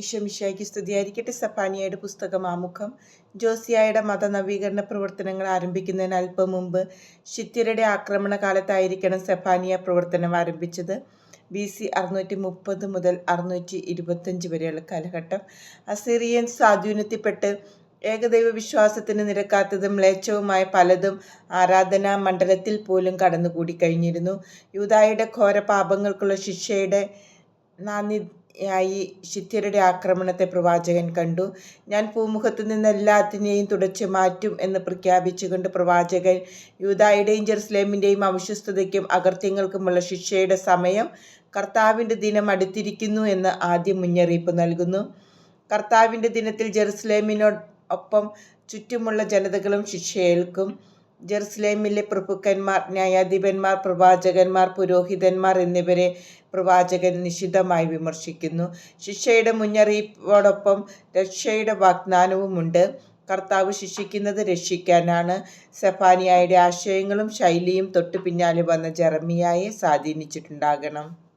ഈശോമിശിയായ്ക്ക് സ്തുതിയായിരിക്കട്ടെ. സഫാനിയയുടെ പുസ്തകം ആമുഖം. ജോസിയായുടെ മതനവീകരണ പ്രവർത്തനങ്ങൾ ആരംഭിക്കുന്നതിന് അല്പം മുമ്പ് ഷിത്യരുടെ ആക്രമണ കാലത്തായിരിക്കണം സെഫാനിയ പ്രവർത്തനം ആരംഭിച്ചത്. ബി സി അറുന്നൂറ്റി മുപ്പത് മുതൽ അറുന്നൂറ്റി ഇരുപത്തഞ്ച് വരെയുള്ള കാലഘട്ടം. അസീറിയൻ സ്വാധീനത്തിൽപ്പെട്ട് ഏകദൈവ വിശ്വാസത്തിന് നിരക്കാത്തതും മ്ലേച്ഛവുമായ പലതും ആരാധനാ മണ്ഡലത്തിൽ പോലും കടന്നുകൂടി കഴിഞ്ഞിരുന്നു. യൂതായുടെ ഘോര പാപങ്ങൾക്കുള്ള ശിക്ഷയുടെ നാന്ദി യായി ശിത്യരുടെ ആക്രമണത്തെ പ്രവാചകൻ കണ്ടു. ഞാൻ ഭൂമുഖത്ത് നിന്ന് എല്ലാത്തിനെയും തുടച്ചു മാറ്റും എന്ന് പ്രഖ്യാപിച്ചുകൊണ്ട് പ്രവാചകൻ യൂതായുടെയും ജെറുസലേമിന്റെയും അവിശ്വസ്തതയ്ക്കും അകൃത്യങ്ങൾക്കുമുള്ള ശിക്ഷയുടെ സമയം കർത്താവിന്റെ ദിനം അടുത്തിരിക്കുന്നു എന്ന് ആദ്യം മുന്നറിയിപ്പ് നൽകുന്നു. കർത്താവിന്റെ ദിനത്തിൽ ജെറുസലേമിനോ ജെറുസലേമിനോടൊപ്പം ചുറ്റുമുള്ള ജനതകളും ശിക്ഷയേൽക്കും. ജെറുസലേമിലെ പ്രഭുക്കന്മാർ ന്യായാധിപന്മാർ പ്രവാചകന്മാർ പുരോഹിതന്മാർ എന്നിവരെ പ്രവാചകൻ നിശിതമായി വിമർശിക്കുന്നു. ശിക്ഷയുടെ മുന്നറിയിപ്പോടൊപ്പം രക്ഷയുടെ വാഗ്ദാനവുമുണ്ട്. കർത്താവ് ശിക്ഷിക്കുന്നത് രക്ഷിക്കാനാണ്. സെഫാനിയായുടെ ആശയങ്ങളും ശൈലിയും തൊട്ടു പിന്നാലെ വന്ന ജെറമിയായെ സ്വാധീനിച്ചിട്ടുണ്ടാകണം.